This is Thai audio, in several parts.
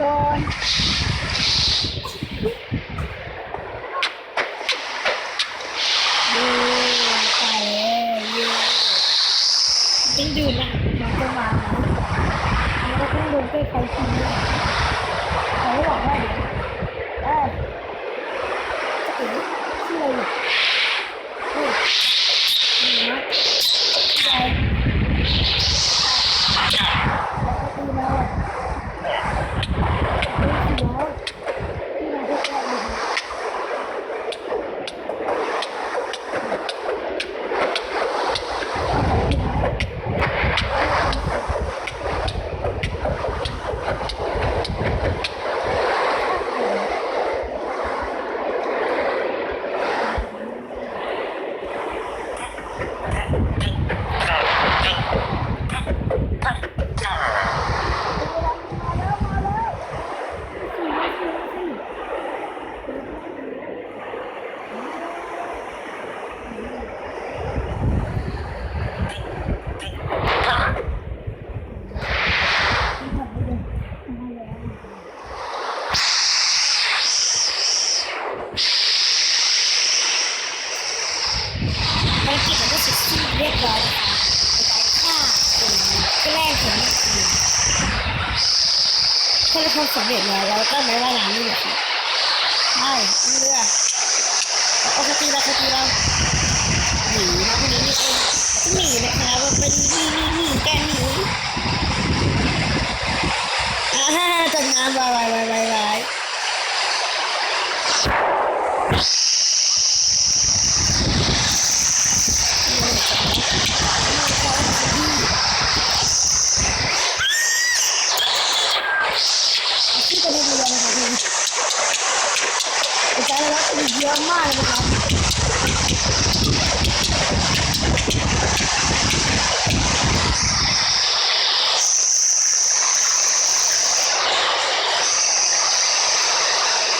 ก่อนดูไปเลยต้องดูนะมันก็มานะมันก็ต้องดูใกล้ๆทีนี้เขาบอกว่าเดี๋ยวเออจะถึงที่เลยเฮ้ยนี่นะใจแล้วก็ตีมาตีแล้วที่มาที่แรกเลย กิจมันก็เสร็จสิ้นเรียบร้อยนะคะในการฆ่าคนแกล้งคนอื่นถ้าเราทำสำเร็จแล้วเราก็ไม่ว่าน้ำนี่แหละค่ะใช่เรือเอาคตีเราคตีเราหนีมาคนนี้นี่เองหนีนะคะมันเป็นหนีหนีหนีแกหนีอ่าฮ่าจนน้ำวายวายวายวายวาย ที่จะได้ดูแลนะคะพี่ แล้วมีเยอะมากเลยนะคะ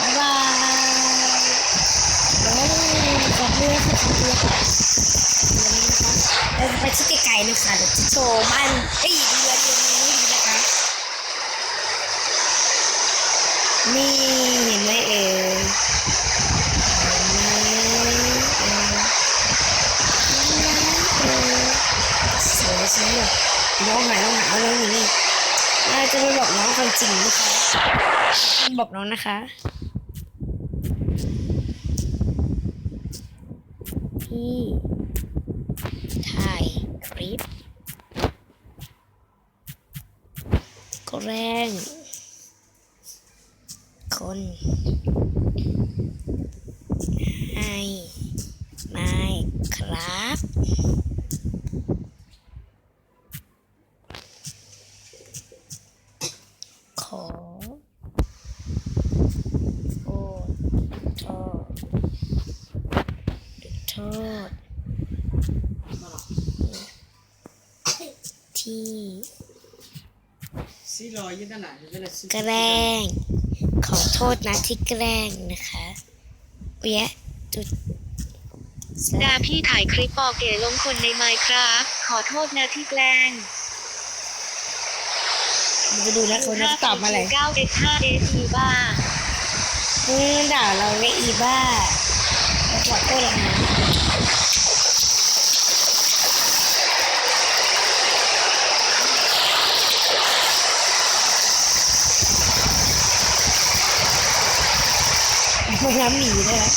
บ๊ายบายเดี๋ยขอบคุณค่ะขอบคุณค่ะเดี๋ยวนะคะเราจะไปที่ไกลๆนะคะเดี๋ยวจะโชว์บ้านเอ้ยเรือเรือนี้ดูนะคะนี่เห็นไหมเอ่ยสวยสวยเลย น้องหายน้องหายน้องอยู่นี่น่าจะไม่บอกน้องความจริงนะคะบอกน้องนะคะพี่ถ่ายคลิปแกล้งคนให้ไม่ครับ ขอโทษโทษโทษที่ ซีรอยยืนด้านหลังจะได้ซี แกล้ง ขอโทษนะที่แกล้งนะคะเวียะจุดดาพี่ถ่ายคลิปบอกเก๋ลงคนในไมค์ครับ ขอโทษนะที่แกล้งมันจะดูนะคนจะตอบมาอะไร9 x 5 a t บ้ามึงด่าเราในอีบ้าเราขอโทษแล้วนะ พยายามหนีเลยนะ